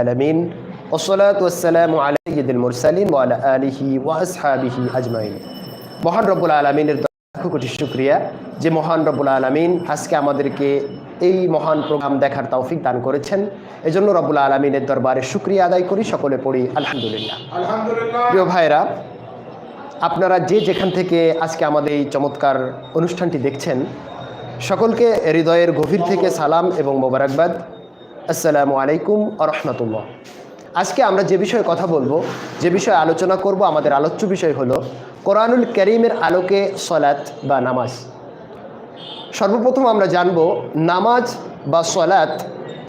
আলমিন ওসলাতাম আলাইদুল মুরসালিম ওয়ালা আলিহি ওয়াসহাবিহি আজমাইন। মহান রব্বুল আলমিনের লাখ কোটি শুক্রিয়া যে মহান রব্বুল আলমিন আজকে আমাদেরকে এই মহান প্রোগ্রাম দেখার তৌফিক দান করেছেন। এজন্য রব্বুল আলমিনের দরবারে শুক্রিয়া আদায় করি সকলে পড়ি আলহামদুলিল্লাহ। প্রিয় ভাইরা আপনারা যে যেখান থেকে আজকে আমাদের এই চমৎকার অনুষ্ঠানটি দেখছেন সকলকে হৃদয়ের গভীর থেকে সালাম এবং মোবারকবাদ। আসসালামু আলাইকুম আ রহমতুল্লাহ। আজকে আমরা যে বিষয়ে কথা বলব, যে বিষয়ে আলোচনা করব, আমাদের আলোচ্য বিষয় হলো কোরআনুল করিমের আলোকে সলাৎ বা নামাজ। সর্বপ্রথম আমরা জানব নামাজ বা সলাৎ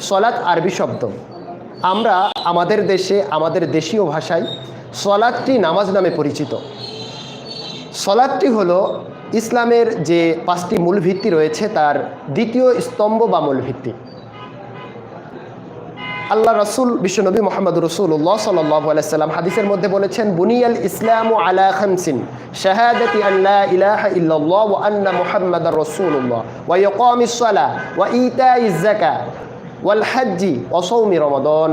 সলাৎ আরবি শব্দ। আমরা আমাদের দেশে, আমাদের দেশীয় ভাষায় সলাৎটি নামাজ নামে পরিচিত। সলাৎটি হলো ইসলামের যে পাঁচটি মূল ভিত্তি রয়েছে, তার দ্বিতীয় স্তম্ভ বা মূল ভিত্তি আল্লাহ রসুল বিশ্বনবী মোহাম্মদ রসুল রসুল্লাহ সাল্লাম হাদিসের মধ্যে বলেছেন, বুনিয়াল ইসলাম ও আলা খামসিন, শাহাদাতি আল্লাহ ইলাহা ইল্লাল্লাহ ওয়া আন্না মুহাম্মাদার রাসূলুল্লাহ, ওয়া ইকামিস সালাহ ওয়া ইতাইজ যাকাত ওয়াল হাজ্জি, ওয়া সাওমি রমাদান।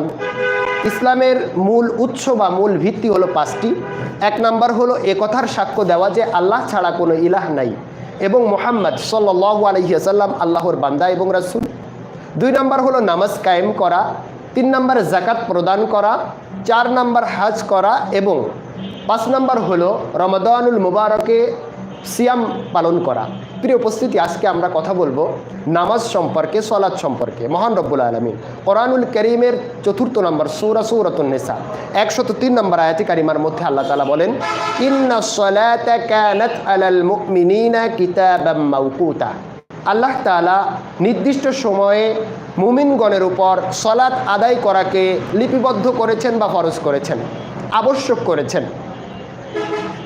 ইসলামের মূল উৎস বা মূল ভিত্তি হলো পাঁচটি। এক নাম্বার হলো এ কথার সাক্ষ্য দেওয়া যে আল্লাহ ছাড়া কোনো ইলাহ নাই এবং মোহাম্মদ সাল্লাল্লাহু আলাইহি ওয়াসাল্লাম আল্লাহর বান্দা এবং রাসূল। দুই নম্বর হলো নামাজ কায়েম করা। তিন নাম্বার জাকাত প্রদান করা, চার নম্বর হাজ করা এবং পাঁচ নম্বর হলো রমাদানুল মুবারকে সিয়াম পালন করা। প্রিয় উপস্থিতি, আজকে আমরা কথা বলব নামাজ সম্পর্কে সলাদ সম্পর্কে। মহান রব্বুল আলমী কোরআনুল করিমের চতুর্থ নম্বর সৌরা সৌরাতুন নেসা একশত তিন নম্বর আয়াতি কারিমার মধ্যে আল্লাহ তালা বলেন, ইন্না সলাতা আলাল কিতাবাম মাউকুতা আল্লাহ তালা নির্দিষ্ট সময়ে মুমিনগণের উপর সলাৎ আদায় করাকে লিপিবদ্ধ করেছেন বা ফরজ করেছেন, আবশ্যক করেছেন।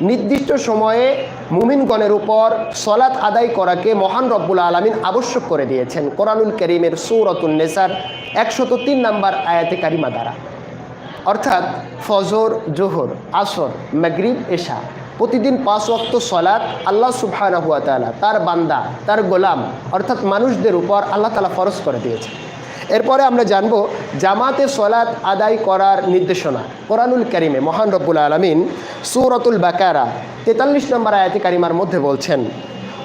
নির্দিষ্ট সময়ে মুমিনগণের উপর সলাৎ আদায় করাকে মহান রব্বুল আলমিন আবশ্যক করে দিয়েছেন। কোরআনুল করিমের সৌরতুল নেসার একশত তিন নম্বর আয়াতে কারিমা দ্বারা। অর্থাৎ ফজর, জোহর, আসর, মাগরিব, এশা। প্রতিদিন পাঁচ অক্ত সলাৎ আল্লাহ সুফায়না হুয়া তালা তার বান্দা, তার গোলাম, অর্থাৎ মানুষদের উপর আল্লাহ তালা ফরজ করে দিয়েছে। এরপরে আমরা জানব জামাতে সলাৎ আদায় করার নির্দেশনা। কোরআনুল করিমে মহান রব্বুল আলমিন সুরতুল বাকারা তেতাল্লিশ নম্বর আয়াতি কারিমার মধ্যে বলছেন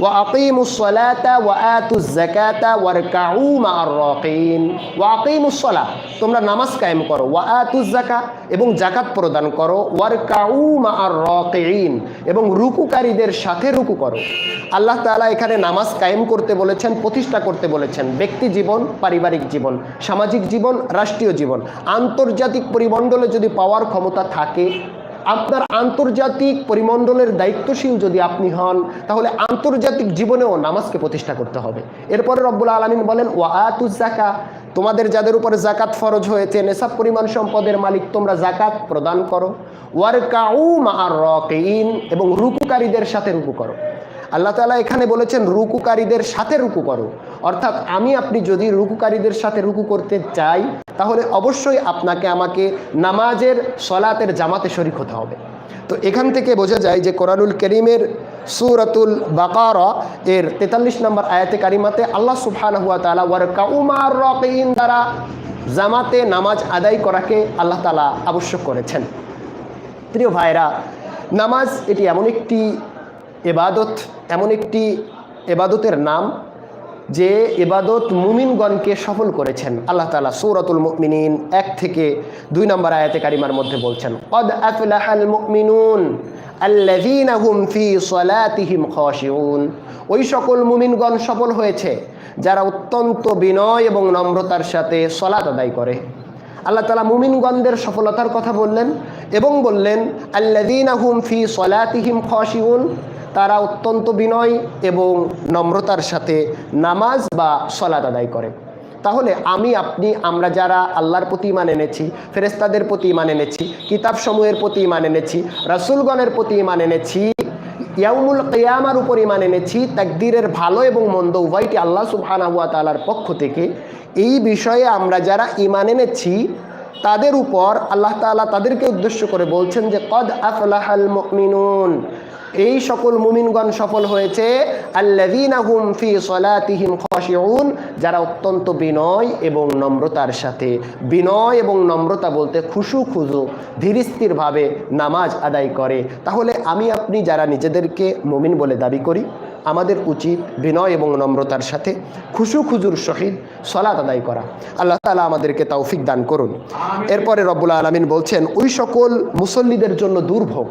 আকিমুসলাতা ওয়া আতুজ জাকাতা ওয়ারকাউ মা'আর রাকিন। ওয়া আকিমুসসালাহ তোমরা নামাজ কায়েম করো। ওয়া আতুজ জাকা এবং জাকাত প্রদান করো। ওয়ারকাউ মা'আর রাকিন, এবং রুকুকারীদের সাথে রুকু করো। আল্লাহ তাআলা এখানে নামাজ কায়েম করতে বলেছেন, প্রতিষ্ঠা করতে বলেছেন। ব্যক্তি জীবন, পারিবারিক জীবন, সামাজিক জীবন, রাষ্ট্রীয় জীবন। আন্তর্জাতিক পরিমণ্ডলে যদি পাওয়ার ক্ষমতা থাকে আপনার আন্তর্জাতিক পরিমণ্ডলের দায়িত্বশীল যদি আপনি হন, তাহলে আন্তর্জাতিক জীবনেও নামাজকে প্রতিষ্ঠা করতে হবে। এরপরে রব্বুল আলমিন বলেন ওয়াতুজ জাকা তোমাদের যাদের উপরে জাকাত ফরজ হয়েছে, নেশাব, পরিমাণ সম্পদের মালিক, তোমরা জাকাত প্রদান করো। ওয়ার কাউ মার রকিন এবং রুকুকারীদের সাথে রুকু করো। আল্লাহ তালা এখানে বলেছেন, রুকুকারীদের সাথে রুকু করো। অর্থাৎ আমি আপনি যদি রুকুকারীদের সাথে রুকু করতে চাই, তাহলে অবশ্যই আপনাকে আমাকে নামাজের সলাতের জামাতে শরিক হতে হবে। তো এখান থেকে বোঝা যায় যে কোরআনুল করিমের সুরাতুল বাকারা এর তেতাল্লিশ নম্বর আয়াতে কারিমাতে আল্লাহ সুফান হুয়া তালা ওয়ার কাউমার রকিন দ্বারা জামাতে নামাজ আদায় করাকে আল্লাহ তালা আবশ্যক করেছেন। প্রিয় ভাইরা, নামাজ এটি এমন একটি এবাদত এমন একটি এবাদতের নাম যে এবাদত মুমিনগণকে সফল করেছেন। আল্লাহ তালা সৌরতুল মুমিনিন এক থেকে দুই নম্বর আয়াতে কারিমার মধ্যে বলছেন, কদ আফলাহাল মুমিনুন ওই সকল মুমিনগণ সফল হয়েছে, যারা অত্যন্ত বিনয় এবং নম্রতার সাথে সলাত আদায় করে। আল্লাহ তালা মুমিনগণদের সফলতার কথা বললেন এবং বললেন, আল্লাযীনা হুম ফি সলাতিহিম খাশিউন। তারা অত্যন্ত বিনয় এবং নম্রতার সাথে নামাজ বা সলাদ আদায় করে। তাহলে আমি, আপনি, আমরা যারা আল্লাহর প্রতি ইমান এনেছি ফেরেস্তাদের প্রতি ইমান এনেছি কিতাব সমূহের প্রতি ইমান এনেছি, রাসুলগণের প্রতি ইমান এনেছি, ইয়াউমুল কেয়ামার উপর ইমান এনেছি, তাকদিরের ভালো এবং মন্দ উভয়টি আল্লাহ সুবহানা হুয়া তালার পক্ষ থেকে, এই বিষয়ে আমরা যারা ইমান এনেছি, তাদের উপর আল্লাহ তাআলা তাদেরকে উদ্দেশ্য করে বলছেন যে, কদ আফলাহাল মুমিনুন। এই সকল মুমিনগণ সফল হয়েছে। ফি সলাতিহিম খাশিউন যারা অত্যন্ত বিনয় এবং নম্রতার সাথে বিনয় এবং নম্রতা বলতে খুশু খুজু ধীরস্থিরভাবে নামাজ আদায় করে। তাহলে আমি আপনি যারা নিজেদেরকে মুমিন বলে দাবি করি আমাদের উচিত বিনয় এবং নম্রতার সাথে খুশু খুজুর সহিত সলাত আদায় করা। আল্লাহ তালা আমাদেরকে তৌফিক দান করুন। এরপরে রব্বুল আলমিন বলছেন ওই সকল মুসল্লিদের জন্য দুর্ভোগ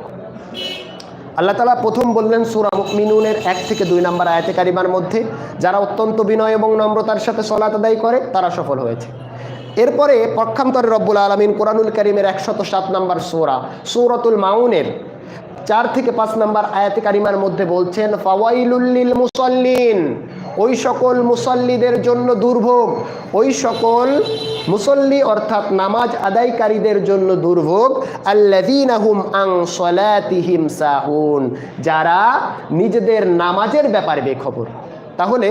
আল্লাহ তালা প্রথম বললেন, সুরা মিনুনের এক থেকে দুই নম্বর আয়াতে কারিমার মধ্যে, যারা অত্যন্ত বিনয় এবং নম্রতার সাথে সলাত আদায় করে, তারা সফল হয়েছে। এরপরে পক্ষান্তরে রব্বুল আলমিন কোরআনুল করিমের একশত সাত নম্বর সোরা, সৌরতুল মাউনের চার থেকে পাঁচ নম্বর আয়াতে কারিমার মধ্যে বলছেন ফাওয়াইলুল্লিল মুসল্লিন। ওই সকল মুসল্লিদের জন্য দুর্ভোগ। ওই সকল মুসল্লি অর্থাৎ নামাজ আদায়কারীদের জন্য দুর্ভোগ। আল্লাযীনাহুম আং সলাতিহিম সাহুন যারা নিজেদের নামাজের ব্যাপারে বেখবর। তাহলে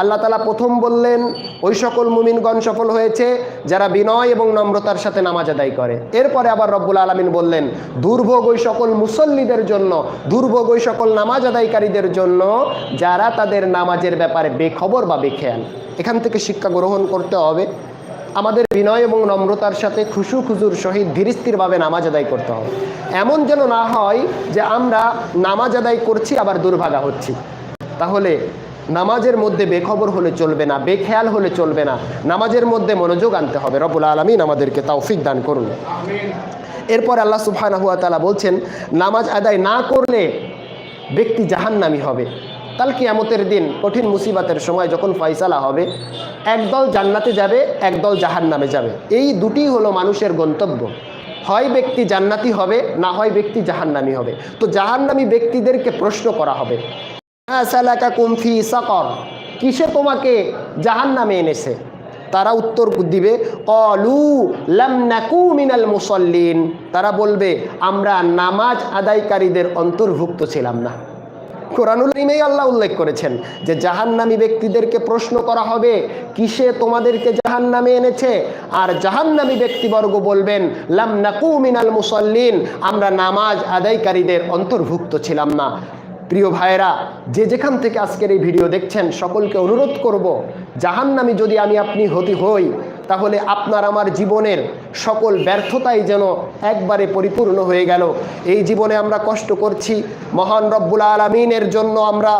আল্লাহ তালা প্রথম বললেন, ওই সকল মুমিনগণ সফল হয়েছে যারা বিনয় এবং নম্রতার সাথে নামাজ আদায় করে। এরপরে আবার রব্বুল আলমিন বললেন, দুর্ভোগ ওই সকল মুসল্লিদের জন্য, দুর্ভোগ ওই সকল নামাজ আদায়কারীদের জন্য যারা তাদের নামাজের ব্যাপারে বেখবর বা বেখেয়াল। এখান থেকে শিক্ষা গ্রহণ করতে হবে। আমাদের বিনয় এবং নম্রতার সাথে খুশু খুজুর সহিত ধীরস্থিরভাবে নামাজ আদায় করতে হবে। এমন যেন না হয় যে আমরা নামাজ আদায় করছি, আবার দুর্ভাগা হচ্ছি। তাহলে নামাজের মধ্যে বেখবর হলে চলবে না, বেখেয়াল হলে চলবে না। নামাজের মধ্যে মনোযোগ আনতে হবে। রবুল আলমিন আমাদেরকে তৌফিক দান করুন। এরপর আল্লাহ সুবহান হুয়া তালা বলছেন, নামাজ আদায় না করলে ব্যক্তি জাহান্নামি হবে। কাল কিয়ামতের দিন কঠিন মুসিবাতের সময় যখন ফয়সালা হবে, একদল জান্নাতে যাবে, একদল জাহান্নামে যাবে। এই দুটি হলো মানুষের গন্তব্য। হয় ব্যক্তি জান্নাতি হবে, না হয় ব্যক্তি জাহান্নামি হবে। তো জাহান্নামি ব্যক্তিদেরকে প্রশ্ন করা হবে সালাকা কুমফি কিসে তোমাকে জাহান নামে এনেছে? তারা উত্তর দিবে, কলু লাম নাকু মিনাল মুসল্লিন। তারা বলবে, আমরা নামাজ আদায়কারীদের অন্তর্ভুক্ত ছিলাম না। কোরআনুল ইমেই আল্লাহ উল্লেখ করেছেন যে, জাহান্নামী ব্যক্তিদেরকে প্রশ্ন করা হবে, কিসে তোমাদেরকে জাহান্নামে এনেছে? আর জাহান্নামী ব্যক্তিবর্গ বলবেন, লাম নাকু মিনাল মুসল্লিন, আমরা নামাজ আদায়কারীদের অন্তর্ভুক্ত ছিলাম না। প্রিয় ভাইয়েরা, যে যেখান থেকে আজকের এই ভিডিও দেখছেন, সকলকে অনুরোধ করব, জাহান্নামি যদি আমি আপনি হতি হই, তাহলে আপনার আমার জীবনের সকল ব্যর্থতাই যেন একবারে পরিপূর্ণ হয়ে গেল। এই জীবনে আমরা কষ্ট করছি, মহান রব্বুল আলমিনের জন্য আমরা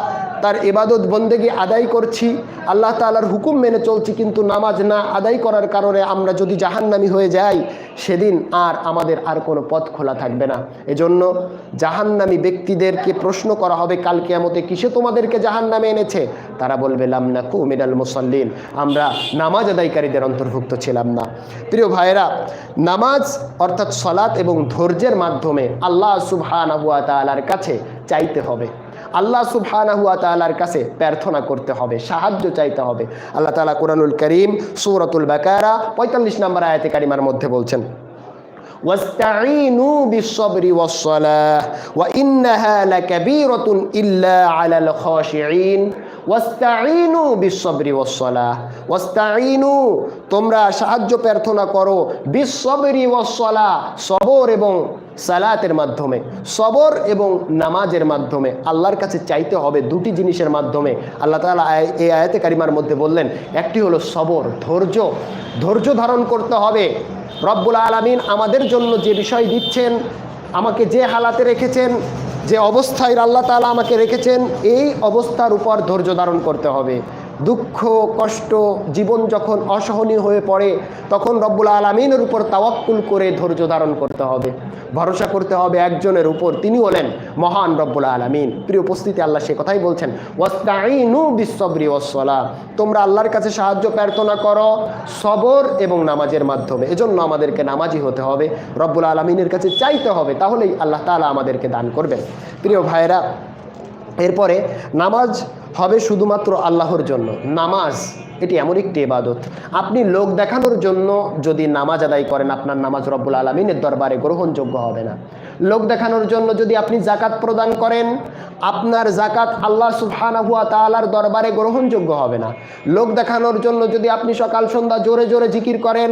তার এবাদত বন্দেগি আদায় করছি। আল্লাহ তালার হুকুম মেনে চলছি, কিন্তু নামাজ না আদায় করার কারণে আমরা যদি জাহান্নামি হয়ে যাই, সেদিন আর আমাদের আর কোনো পথ খোলা থাকবে না। এজন্য জাহান্নামি ব্যক্তিদেরকে প্রশ্ন করা হবে, কাল কেয়ামতে কিসে তোমাদেরকে জাহান্নামে এনেছে? তারা বলবে লামনা কুমিনাল মুসল্লিন। আমরা নামাজ আদায়কারীদের অন্তর্ভুক্ত ছিলাম না। প্রিয় ভাইয়েরা, নামাজ অর্থাৎ সলাৎ এবং ধৈর্যের মাধ্যমে আল্লাহ সুবহানাহুয়া তালার কাছে চাইতে হবে। আল্লাহ সুবহানাহুয়া তালার কাছে প্রার্থনা করতে হবে সাহায্য চাইতে হবে আল্লাহ তালা কোরআনুল করিম সুরতুল বাকারা পঁয়তাল্লিশ নম্বর আয়াতে কারিমার মধ্যে বলছেন واستعينوا بالصبر والصلاة وإنها لكبيرة إلا على الخاشعين ওয়াস্তাইনু বিশ্বরি ওয়াসলাহ ওয়াস্তাইনু তোমরা সাহায্য প্রার্থনা করো বিশ্বরি ওয়াসলা সবর এবং সালাতের মাধ্যমে, সবর এবং নামাজের মাধ্যমে, আল্লাহর কাছে চাইতে হবে দুটি জিনিসের মাধ্যমে। আল্লাহ তালা এই আয়াতে কারিমার মধ্যে বললেন, একটি হলো সবর, ধৈর্য। ধৈর্য ধারণ করতে হবে। রব্বুল আলমিন আমাদের জন্য যে বিষয় দিচ্ছেন, আমাকে যে হালাতে রেখেছেন, যে অবস্থায় আল্লাহ তালা আমাকে রেখেছেন, এই অবস্থার উপর ধৈর্য ধারণ করতে হবে। দুঃখ, কষ্ট, জীবন যখন অসহনীয় হয়ে পড়ে, তখন রব্বুল আলমিনের উপর তাওয়াক্কুল করে ধৈর্য ধারণ করতে হবে। ভরসা করতে হবে একজনের উপর। তিনি হলেন মহান রব্বুল আলমিন। প্রিয় উপস্থিতি, আল্লাহ সে কথাই বলছেন ওয়াস্তাইনু বিশ্বরি ওসলা তোমরা আল্লাহর কাছে সাহায্য প্রার্থনা করো সবর এবং নামাজের মাধ্যমে। এজন্য আমাদেরকে নামাজি হতে হবে। রব্বুল আলমিনের কাছে চাইতে হবে, তাহলেই আল্লাহ তালা আমাদেরকে দান করবেন। প্রিয় ভাইয়েরা, এরপরে নামাজ হবে শুধুমাত্র আল্লাহর জন্য। নামাজ, এটি এমন একটি ইবাদত। আপনি লোক দেখানোর জন্য যদি নামাজ আদায় করেন, আপনার নামাজ রব্বুল আলমিনের দরবারে গ্রহণযোগ্য হবে না। লোক দেখানোর জন্য যদি আপনি জাকাত প্রদান করেন, আপনার জাকাত আল্লাহ সুবহানাহুয়া তালার দরবারে গ্রহণযোগ্য হবে না। লোক দেখানোর জন্য যদি আপনি সকাল, সন্ধ্যা জোরে জোরে জিকির করেন,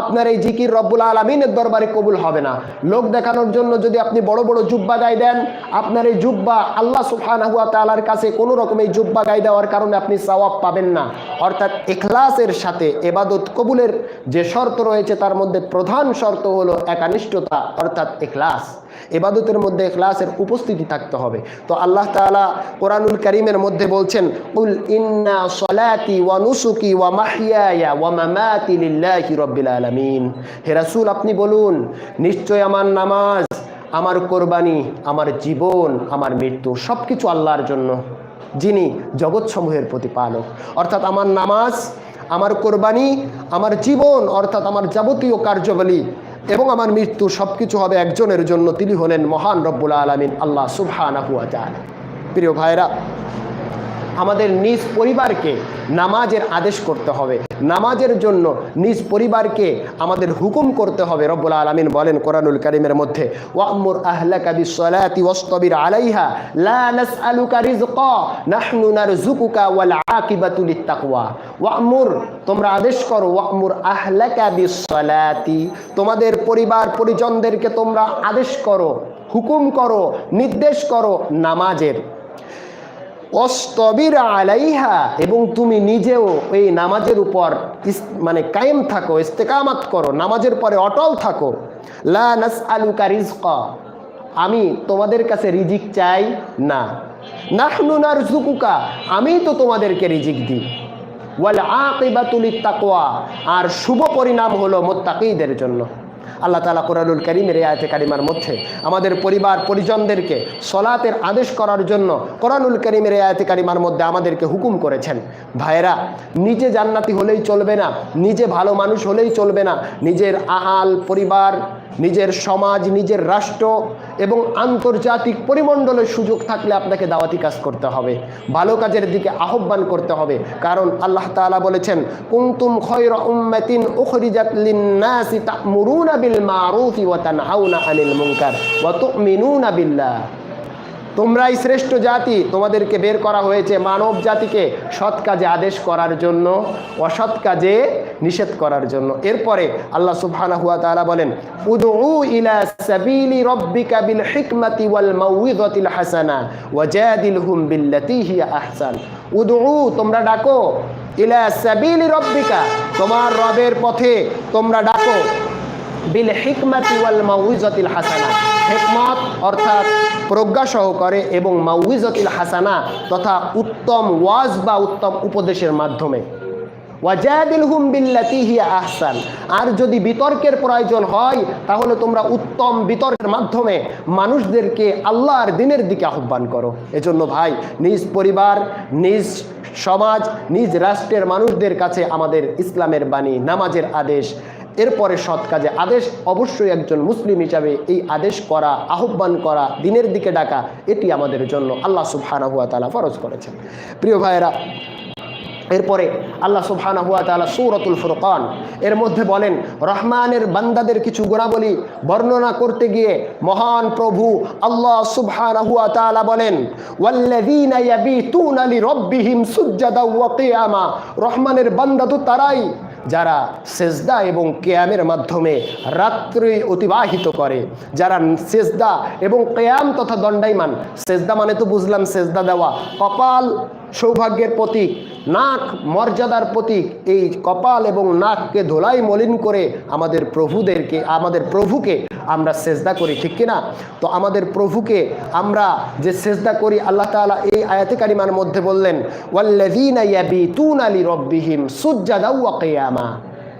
আপনার এই জিকির রব্বুল আলমিনের দরবারে কবুল হবে না। লোক দেখানোর জন্য যদি আপনি বড় বড় জুব্বা গায়ে দেন, আপনার এই জুব্বা আল্লাহ সুবহানাহুয়া তালার কাছে কোনো রকম এই জুব্বা গায়ে দেওয়ার কারণে আপনি সওয়াব পাবেন না। অর্থাৎ এখলাসের সাথে এবাদত কবুলের যে শর্ত রয়েছে, তার মধ্যে প্রধান শর্ত হলো একানিষ্ঠতা, অর্থাৎ এখলাস এবাদতের মধ্যে এখলাসের উপস্থিতি থাকতে হবে। তো আল্লাহ তাআলা কোরআনুল করিমের মধ্যে বলছেন, উল ইন্না সলাতি ওয়া নুসুকি ওয়া মাহইয়ায়া ওয়া মামাতি লিল্লাহি রাব্বিল আলামিন। হে রাসূল, আপনি বলুন, নিশ্চয় আমার নামাজ, আমার কোরবানি, আমার জীবন, আমার মৃত্যু সব কিছু আল্লাহর জন্য, যিনি জগৎ জগৎসমূহের প্রতিপালক। অর্থাৎ আমার নামাজ, আমার কোরবানি, আমার জীবন, অর্থাৎ আমার যাবতীয় কার্যবলী এবং আমার মৃত্যু সব কিছু হবে একজনের জন্য। তিনি হলেন মহান রব্বুল আলমিন, আল্লাহ সুবহান প্রিয় ভাইরা আমাদের নিজ পরিবারকে নামাজের আদেশ করতে হবে। নামাজের জন্য নিজ পরিবারকে আমাদের হুকুম করতে হবে। রব্বুল আলমিন বলেন কোরআনুল করিমের মধ্যে, ওয়ামুর আহলাকা বিসসালাতি ওয়াসতাবির আলাইহা, লা নাসআলুকা রিজকা নাহনু নারযুকুকা ওয়াল আকিবাতু লিত্তাকওয়া। ওয়ামুর, তোমরা আদেশ করো, ওয়ামুর আহলাকা বিসসালাতি, তোমাদের পরিবার পরিজনদেরকে তোমরা আদেশ করো, হুকুম করো, নির্দেশ করো নামাজের। অস্তবির আলাইহা, এবং তুমি নিজেও এই নামাজের উপর মানে কায়েম থাকো, ইস্তেকামাত করো, নামাজের পরে অটল থাকো। লা নাস আলুকা রিজকা আমি তোমাদের কাছে রিজিক চাই না। নাহনু নারজুকুকা আমি তো তোমাদেরকে রিজিক দিই। ওয়াল আকিবাতুল তাকওয়া আর শুভ পরিণাম হলো মোত্তাকিদের জন্য। আল্লাহ তালা কোরআনুল করিমের এই আয়তে কারিমার মধ্যে আমাদের পরিবার, পরিজনদেরকে সলাতের আদেশ করার জন্য কোরআনুল করিমের এই আয়তে কারিমার মধ্যে আমাদেরকে হুকুম করেছেন। ভাইয়েরা, নিজে জান্নাতি হলেই চলবে না, নিজে ভালো মানুষ হলেই চলবে না, নিজের আহাল পরিবার নিজের সমাজ, নিজের রাষ্ট্র এবং আন্তর্জাতিক পরিমণ্ডলের সুযোগ থাকলে আপনাকে দাওয়াতি কাজ করতে হবে। ভালো কাজের দিকে আহ্বান করতে হবে। কারণ আল্লাহ তাআলা বলেছেন, কুনতুম খয়রা উম্মাতিন উখরিজাত বিল মারুফি তোমরাই শ্রেষ্ঠ জাতি, তোমাদেরকে বের করা হয়েছে মানব জাতিকে সৎ কাজে আদেশ করার জন্য। অসৎ কাজে নিষেধ করার জন্য। এরপরে আল্লাহ সুবহানাহু ওয়া তাআলা বলেন, উদউ ইলা সাবিলি রাব্বিকা বিল ওয়াল হাসানা হিয়া তোমরা ডাকো রাব্বিকা, তোমার রবের পথে তোমরা ডাকো, বিল হিকমাতি ওয়াল হাসানা। হিকমত অর্থাৎ প্রজ্ঞা সহকারে এবং মাউইজাতিল হাসানা তথা উত্তম ওয়াজ বা উত্তম উপদেশের মাধ্যমে। ওয়াজাদিল হুম বিল্লাতি হিয়া আহসান। আর যদি বিতর্কের প্রয়োজন হয়, তাহলে তোমরা উত্তম বিতর্কের মাধ্যমে মানুষদেরকে আল্লাহর দিনের দিকে আহ্বান করো। এজন্য ভাই, নিজ পরিবার, নিজ সমাজ, নিজ রাষ্ট্রের মানুষদের কাছে আমাদের ইসলামের বাণী, নামাজের আদেশ, এরপরে সৎ কাজে আদেশ, অবশ্যই একজন মুসলিম হিসাবে এই আদেশ করা, আহ্বান করা, দিনের দিকে ডাকা, এটি আমাদের জন্য আল্লাহ সুবহানাহু ওয়া তাআলা ফরজ করেছেন। প্রিয় ভাইয়েরা এরপরে আল্লাহ সুবহানাহু হুয়া তালা সূরাতুল ফুরকান, এর মধ্যে বলেন, রহমানের বান্দাদের কিছু গুণাবলী বর্ণনা করতে গিয়ে মহান প্রভু আল্লাহ সুবহানাহু হুয়া তাআলা বলেন রহমানের বান্দা তো তারাই যারা সেজদা এবং কেয়ামের মাধ্যমে রাত্রি অতিবাহিত করে, যারা সেজদা এবং কেয়াম তথা দণ্ডাইমান সেজদা মানে তো বুঝলাম সেজদা দেওয়া, কপাল সৌভাগ্যের প্রতীক, নাক মর্যাদার প্রতীক, এই কপাল এবং নাককে ধোলাই মলিন করে আমাদের প্রভুদেরকে, আমাদের প্রভুকে আমরা সেজদা করি, ঠিক কিনা? তো আমাদের প্রভুকে আমরা যে সেজদা করি, আল্লাহ তালা এই আয়াতে কারিমার মধ্যে বললেন ওয়াল্লাদিন ইয়াবি তুন আলী সুজদাও সুজ্জাদা কিয়ামা।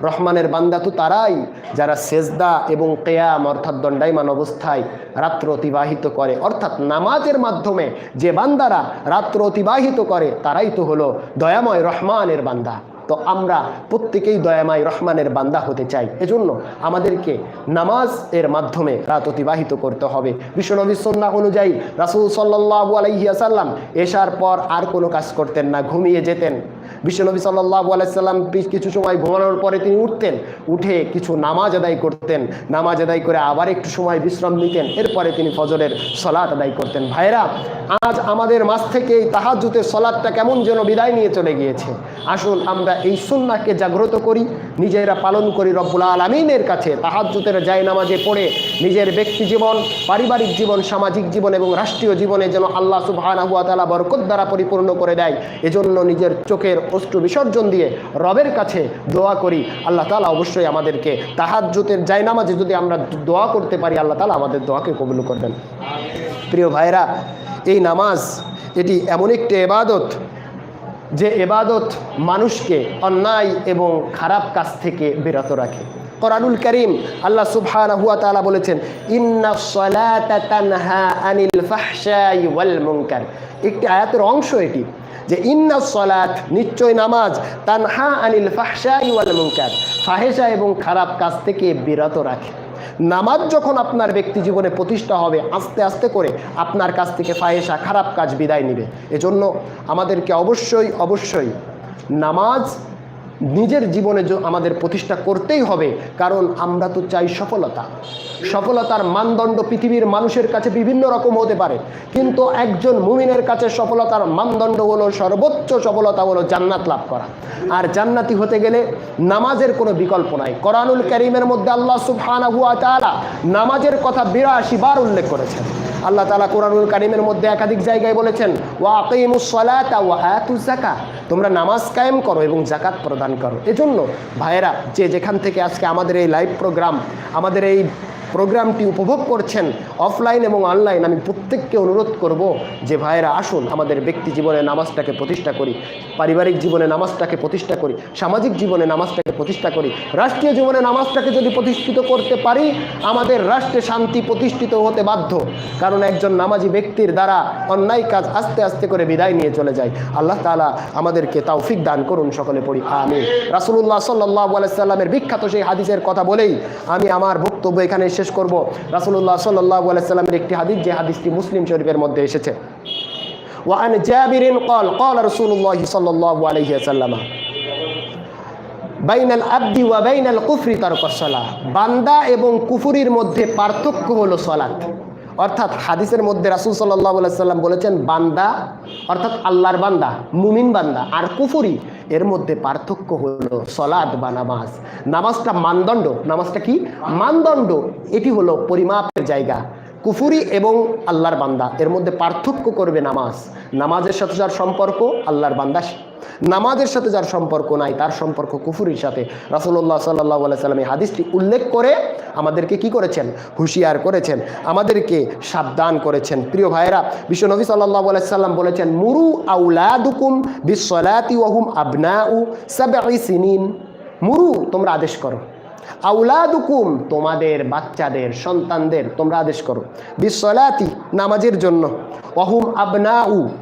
রহমানের বান্দা তো তারাই, যারা সেজদা এবং কেয়াম অর্থাৎ দণ্ডায়মান অবস্থায় রাত্র অতিবাহিত করে। অর্থাৎ নামাজের মাধ্যমে যে বান্দারা রাত্র অতিবাহিত করে, তারাই তো হলো দয়াময় রহমানের বান্দা। তো আমরা প্রত্যেকেই দয়াময় রহমানের বান্দা হতে চাই। এজন্য আমাদেরকে নামাজ এর মাধ্যমে রাত অতিবাহিত করতে হবে। বিশ্বনবী সন্না অনুযায়ী রাসুল সাল্লাহু আলাইহিয়াসাল্লাম এসার পর আর কোনো কাজ করতেন না, ঘুমিয়ে যেতেন। বিশ্বনবী সাল্লাহ আলাইসাল্লাম কিছু সময় ঘুমানোর পরে তিনি উঠতেন, উঠে কিছু নামাজ আদায় করতেন। নামাজ আদায় করে আবার একটু সময় বিশ্রাম নিতেন। এরপরে তিনি ফজরের সলাৎ আদায় করতেন। ভাইরা আজ আমাদের মাছ থেকে এই তাহাজুতের সলাদটা কেমন যেন বিদায় নিয়ে চলে গিয়েছে। আসুন আমরা এই সুন্নাকে জাগ্রত করি, নিজেরা পালন করি রব্বুল আলমিনের কাছে। তাহাজুতের যায় নামাজে পড়ে নিজের ব্যক্তি জীবন, পারিবারিক জীবন, সামাজিক জীবন এবং রাষ্ট্রীয় জীবনে যেন আল্লাহ তালা বরকত দ্বারা পরিপূর্ণ করে দেয়। এজন্য নিজের চোখের অস্ত্র বিসর্জন দিয়ে রবের কাছে দোয়া করি। আল্লাহ তালা অবশ্যই আমাদেরকে তাহাজুতের যায় নামাজে যদি আমরা দোয়া করতে পারি, আল্লাহ তালা আমাদের দোয়াকে কবুল করবেন। প্রিয় ভাইরা এই নামাজ এটি এমন একটি এবাদত যে এবাদত মানুষকে অন্যায় এবং খারাপ কাজ থেকে বিরত রাখে। কোরআনুল করিম আল্লাহ সুবহান বলেছেন, ইন্না একটি আয়াতের অংশ এটি। যে ইন্না সলাত, নিশ্চয় নামাজ, তানহা আনিল ফাহসাই ওয়াল মুনকার। ফাহেসা এবং খারাপ কাজ থেকে বিরত রাখে। নামাজ যখন আপনার ব্যক্তি জীবনে প্রতিষ্ঠা হবে, আস্তে আস্তে করে আপনার কাছ থেকে ফাহেসা খারাপ কাজ বিদায় নেবে। এজন্য আমাদেরকে অবশ্যই অবশ্যই নামাজ নিজের জীবনে আমাদের প্রতিষ্ঠা করতেই হবে, কারণ আমরা তো চাই সফলতা। সফলতার মানদণ্ড পৃথিবীর মানুষের কাছে বিভিন্ন রকম হতে পারে, কিন্তু একজন মুমিনের কাছে সফলতার মানদণ্ড হলো সর্বোচ্চ সফলতা হলো জান্নাত লাভ করা। আর জান্নাতি হতে গেলে নামাজের কোনো বিকল্প নাই। কোরআনুল করিমের মধ্যে আল্লাহ সুবহানাহু ওয়া তাআলা নামাজের কথা বিরাশি বার উল্লেখ করেছেন। আল্লাহ তালা কোরআনুল কারিমের মধ্যে একাধিক জায়গায় বলেছেন, ওয়া আকিমুস সালাতা ওয়া আতুজ তোমরা নামাজ কায়েম করো এবং জাকাত প্রদান করো। এজন্য ভাইয়েরা যে যেখান থেকে আজকে আমাদের এই লাইভ প্রোগ্রাম আমাদের এই প্রোগ্রামটি উপভোগ করছেন অফলাইন এবং অনলাইন। আমি প্রত্যেককে অনুরোধ করব যে ভাইয়েরা আসুন, আমাদের ব্যক্তি জীবনে নামাজটাকে প্রতিষ্ঠা করি, পারিবারিক জীবনে নামাজটাকে প্রতিষ্ঠা করি, সামাজিক জীবনে নামাজটাকে প্রতিষ্ঠা করি, রাষ্ট্রীয় জীবনে নামাজটাকে যদি প্রতিষ্ঠিত করতে পারি, আমাদের রাষ্ট্রে শান্তি প্রতিষ্ঠিত হতে বাধ্য। কারণ একজন নামাজি ব্যক্তির দ্বারা অন্যায় কাজ আস্তে আস্তে করে বিদায় নিয়ে চলে যায়। আল্লাহ তাআলা আমাদেরকে তৌফিক দান করুন, সকলে পড়ি আমি রাসূলুল্লাহ সাল্লাল্লাহু আলাইহি সাল্লামের বিখ্যাত সেই হাদিসের কথা বলেই আমি আমার বক্তব্য এখানে শেষ করব রাসূলুল্লাহ সাল্লাল্লাহু আলাইহি সাল্লামের একটি হাদিস যে হাদিসটি মুসলিম শরীফের মধ্যে এসেছে وعن جابر قال قال رسول الله صلى الله عليه وسلم বাইনাল আব্দি ওয়া বাইনাল কুফরি তারকসলা বান্দা এবং কুফুরির মধ্যে পার্থক্য হলো সলাৎ অর্থাৎ হাদিসের মধ্যে রাসুল সাল্লাহ সাল্লাম বলেছেন বান্দা অর্থাৎ আল্লাহর বান্দা মুমিন বান্দা আর কুফুরি এর মধ্যে পার্থক্য হলো সলাদ বা নামাজ। নামাজটা মানদণ্ড। নামাজটা কি? মানদণ্ড। এটি হলো পরিমাপের জায়গা। কুফুরি এবং আল্লাহর বান্দা। এর মধ্যে পার্থক্য করবে নামাজ। নামাজের সাথে যার সম্পর্ক, আল্লাহর বান্দা নামাজের সাথে যার সম্পর্ক নাই, তার সম্পর্ক কুফুরির সাথে। রাসুল্লাহ সাল্লাহ সাল্লাম হাদিসটি উল্লেখ করে আমাদেরকে কি করেছেন? হুঁশিয়ার করেছেন। আমাদেরকে সাবধান করেছেন। প্রিয় ভাইরা বিশ্বনবী সাল্লাহ সাল্লাম বলেছেন, মুরু আউলাদুকুম বিশ্বলাতি ওহুম আবনাউ সাবঈ সিনিন। মুরু, তোমরা আদেশ করো। আউলাদুকুম তোমাদের বাচ্চাদের, সন্তানদের, তোমরা আদেশ করো। বিশ্বলাতি নামাজের জন্য। অহুম আবনাউ সাবঈ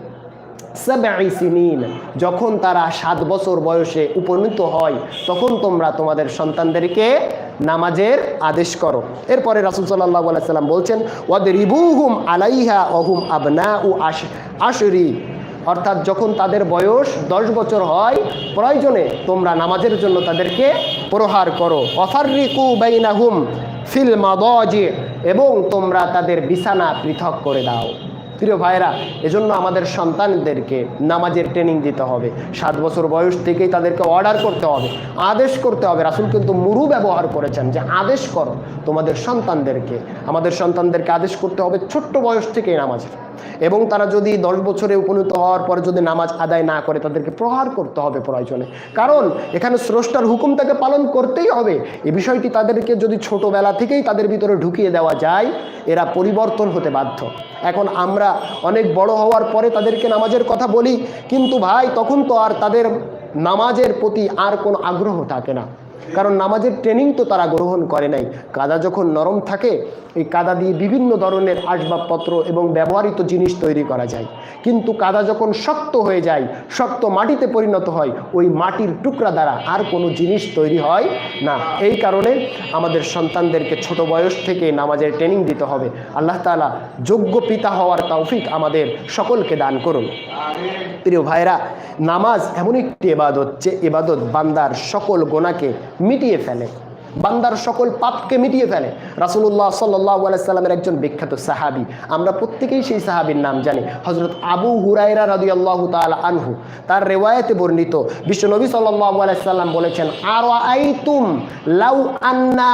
সিনিন। যখন তারা সাত বছর বয়সে উপনীত হয়, তখন তোমরা তোমাদের সন্তানদেরকে নামাজের আদেশ করো। এরপরে রাসুল সাল্লাহ সাল্লাম বলছেন, ওয়াদরিবুহুম আলাইহা অহুম আবনা উ আশ, আশরি। অর্থাৎ যখন তাদের বয়স দশ বছর হয়, প্রয়োজনে তোমরা নামাজের জন্য তাদেরকে প্রহার করো। অফারিকু বাইনাহুম ফিল মাদজি এবং তোমরা তাদের বিছানা পৃথক করে দাও। প্রিয় ভাইরা এজন্য আমাদের সন্তানদেরকে নামাজের ট্রেনিং দিতে হবে। সাত বছর বয়স থেকেই তাদেরকে অর্ডার করতে হবে, আদেশ করতে হবে। রাসুল কিন্তু মুরু ব্যবহার করেছেন যে, আদেশ করো তোমাদের সন্তানদেরকে। আমাদের সন্তানদেরকে আদেশ করতে হবে ছোট্ট বয়স থেকেই নামাজের। এবং তারা যদি দশ বছরে উপনীত হওয়ার পরে যদি নামাজ আদায় না করে, তাদেরকে প্রহার করতে হবে প্রয়োজনে। কারণ এখানে স্রষ্টার হুকুম তাকে পালন করতেই হবে। এ বিষয়টি তাদেরকে যদি ছোটবেলা থেকেই তাদের ভিতরে ঢুকিয়ে দেওয়া যায়, এরা পরিবর্তন হতে বাধ্য। এখন আমরা অনেক বড় হওয়ার পরে তাদেরকে নামাজের কথা বলি, কিন্তু ভাই, তখন তো আর তাদের নামাজের প্রতি আর কোনো আগ্রহ থাকে না। কারণ নামাজের ট্রেনিং তো তারা গ্রহণ করে নাই। কাদা যখন নরম থাকে এই কাদা দিয়ে বিভিন্ন ধরনের আসবাবপত্র এবং ব্যবহৃত জিনিস তৈরি করা যায়। কিন্তু কাদা যখন শক্ত হয়ে যায়, শক্ত মাটিতে পরিণত হয়, ওই মাটির টুকরা দ্বারা আর কোনো জিনিস তৈরি হয় না। এই কারণে আমাদের সন্তানদেরকে ছোট বয়স থেকে নামাজের ট্রেনিং দিতে হবে। আল্লাহ তাআলা যোগ্য পিতা হওয়ার তৌফিক আমাদের সকলকে দান করুন। প্রিয় ভাইরা নামাজ এমন একটি এবাদত যে এবাদত বান্দার সকল গোনাকে মিটিয়ে ফেলে। বান্দার সকল পাপকে মিটিয়ে ফেলে। রাসুল্লাহ সাল্লাহ সাল্লামের একজন বিখ্যাত সাহাবি। আমরা প্রত্যেকেই সেই সাহাবির নাম জানি। হজরত আবু হুরাইরা রাজি আল্লাহ তাল আনহু। তার রেওয়ায়তে বর্ণিত বিশ্ব নবী সাল্লাম বলেছেন আর আই তুম লাউ আন্না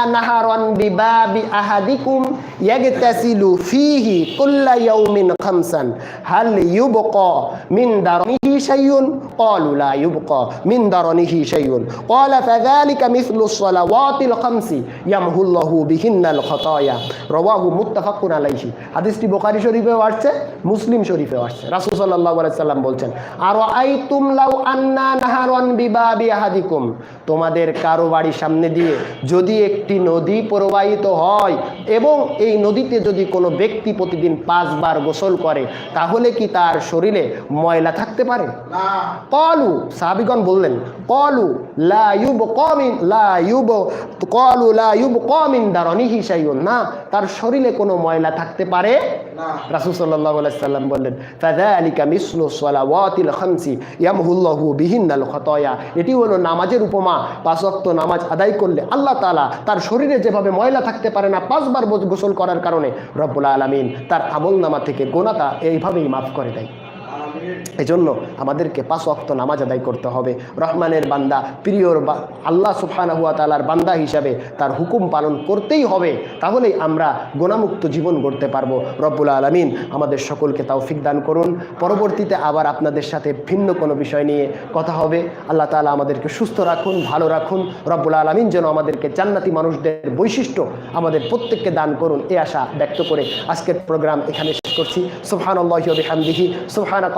খামসি ইয়ামহুল্লাহু বিহিন্নাল খতায়া। রওয়াহু মুত্তাফাকুন আলাইহি। হাদিসটি শরীফেও আসছে মুসলিম শরীফেও আসছে। রাসূল সাল্লাল্লাহু আলাইহি সাল্লাম বলছেন আর আইতুম লাউ আন্না নাহারান বিবাবি আহাদিকুম? তোমাদের কারও বাড়ির সামনে দিয়ে যদি একটি নদী প্রবাহিত হয় এবং এই নদীতে যদি কোনো ব্যক্তি প্রতিদিন পাঁচবার গোসল করে তাহলে কি তার শরীরে ময়লা থাকতে পারে? কলু সাহাবিগণ বললেন কলু লাইব কমিন লাইব তার শরীরে কোনো ময়লা থাকতে পারে বললেন এটি হলো নামাজের উপমা। পাঁচ ওয়াক্ত নামাজ আদায় করলে আল্লাহ তাআলা তার শরীরে যেভাবে ময়লা থাকতে পারে না, পাঁচবার গোসল করার কারণে রব্বুল আলামিন তার আমল নামা থেকে গোনাটা এইভাবেই মাফ করে দেয়। এজন্য আমাদেরকে পাঁচ অক্ত নামাজ আদায় করতে হবে। রহমানের বান্দা, প্রিয়র বা, আল্লাহ সুফানা হুয়া তালার বান্দা হিসাবে তার হুকুম পালন করতেই হবে, তাহলেই আমরা গোনামুক্ত জীবন গড়তে পারব। রব্বুল আলমিন আমাদের সকলকে তাও দান করুন। পরবর্তীতে আবার আপনাদের সাথে ভিন্ন কোনো বিষয় নিয়ে কথা হবে। আল্লাহ তালা আমাদেরকে সুস্থ রাখুন, ভালো রাখুন। রব্বুল আলমিন যেন আমাদেরকে জান্নাতি মানুষদের বৈশিষ্ট্য আমাদের প্রত্যেককে দান করুন, এ আশা ব্যক্ত করে আজকের প্রোগ্রাম এখানে শেষ করছি। সুবহান আল্লাহ বিহামদিহি। সুবহানাক